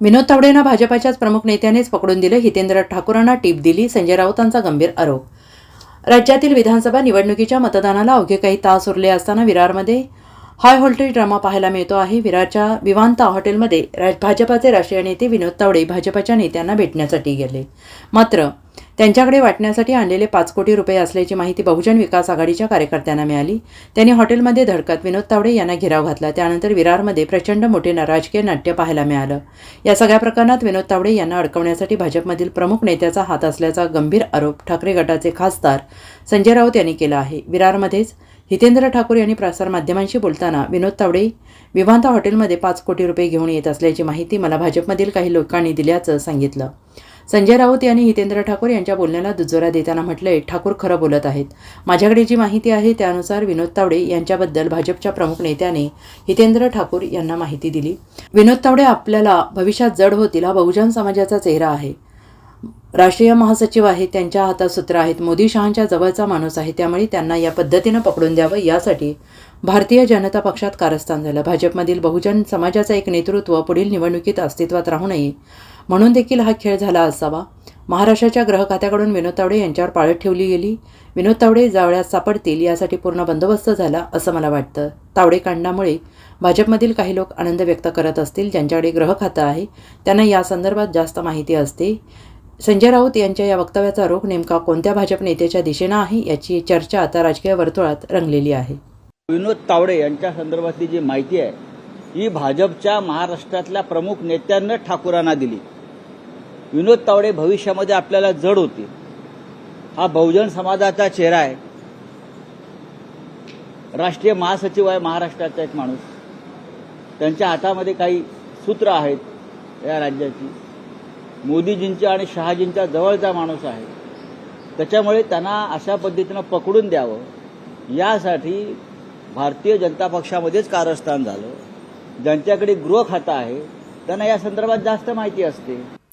विनोद तावडेंना भाजपाच्याच प्रमुख नेत्यानेच पकडून दिलं हितेंद्र ठाकूरांना टीप दिली संजय राऊतांचा गंभीर आरोप. राज्यातील विधानसभा निवडणुकीच्या मतदानाला अवघे काही तास उरले असताना विरारमध्ये हाय व्होल्टेज ड्रामा पाहायला मिळतो आहे. विरारच्या विवांता हॉटेलमध्ये भाजपाचे राष्ट्रीय नेते विनोद तावडे भाजपाच्या नेत्यांना भेटण्यासाठी गेले. मात्र त्यांच्याकडे वाटण्यासाठी आणलेले पाच कोटी रुपये असल्याची माहिती बहुजन विकास आघाडीच्या कार्यकर्त्यांना मिळाली. त्यांनी हॉटेलमध्ये धडकत विनोद तावडे यांना घेराव घातला. त्यानंतर विरारमध्ये प्रचंड मोठे राजकीय नाट्य पाहायला मिळालं. या सगळ्या प्रकरणात विनोद तावडे यांना अडकवण्यासाठी भाजपमधील प्रमुख नेत्याचा हात असल्याचा गंभीर आरोप ठाकरे गटाचे खासदार संजय राऊत यांनी केला आहे. विरारमध्येच हितेंद्र ठाकूर यांनी प्रसारमाध्यमांशी बोलताना विनोद तावडे विवांता हॉटेलमध्ये पाच कोटी रुपये घेऊन येत असल्याची माहिती मला भाजपमधील काही लोकांनी दिल्याचं सांगितलं. संजय राऊत यांनी हितेंद्र ठाकूर यांच्या बोलण्याला दुजोरा देताना म्हटलंय ठाकूर खरं बोलत आहेत. माझ्याकडे जी माहिती आहे त्यानुसार विनोद तावडे यांच्याबद्दल भाजपच्या प्रमुख नेत्याने हितेंद्र ठाकूर यांना माहिती दिली. विनोद तावडे आपल्याला भविष्यात जड होतील हा बहुजन समाजाचा चेहरा आहे. राष्ट्रीय महासचिव आहेत त्यांच्या हातात सूत्र आहेत. मोदी शहांच्या जवळचा माणूस आहे त्यामुळे त्यांना या पद्धतीनं पकडून द्यावं यासाठी भारतीय जनता पक्षात कारस्थान झालं. भाजपमधील बहुजन समाजाचं एक नेतृत्व पुढील निवडणुकीत अस्तित्वात राहू नये म्हणून देखील हा खेळ झाला असावा. महाराष्ट्राच्या ग्रह खात्याकडून विनोद तावडे यांच्यावर पाळत ठेवली गेली. विनोद तावडे जावळ्यात सापडतील यासाठी पूर्ण बंदोबस्त झाला असं मला वाटतं. तावडे कांडामुळे भाजपमधील काही लोक आनंद व्यक्त करत असतील. ज्यांच्याकडे ग्रह खातं आहे त्यांना या संदर्भात जास्त माहिती असते. संजय राऊत यांच्या या वक्तव्याचा रोख नेमका कोणत्या भाजप नेत्याच्या दिशेनं आहे याची चर्चा आता राजकीय वर्तुळात रंगलेली आहे. विनोद तावडे यांच्या संदर्भातली जी माहिती आहे ही भाजपच्या महाराष्ट्रातल्या प्रमुख नेत्यांना ठाकूरांना दिली. विनोद तावडे भविष्यामध्ये आपल्याला जड होतील. हा बहुजन समाजाचा चेहरा आहे. राष्ट्रीय महासचिव आहे महाराष्ट्राचा एक माणूस. त्यांच्या हातामध्ये काही सूत्र आहेत या राज्याची. मोदीजींच्या आणि शहाजींच्या जवळचा माणूस आहे. त्याच्यामुळे त्यांना अशा पद्धतीनं पकडून द्यावं. यासाठी भारतीय जनता पक्षामध्येच कारस्थान झालं. ज्यांच्याकडे गृह खातं आहे त्यांना या संदर्भात जास्त माहिती असते.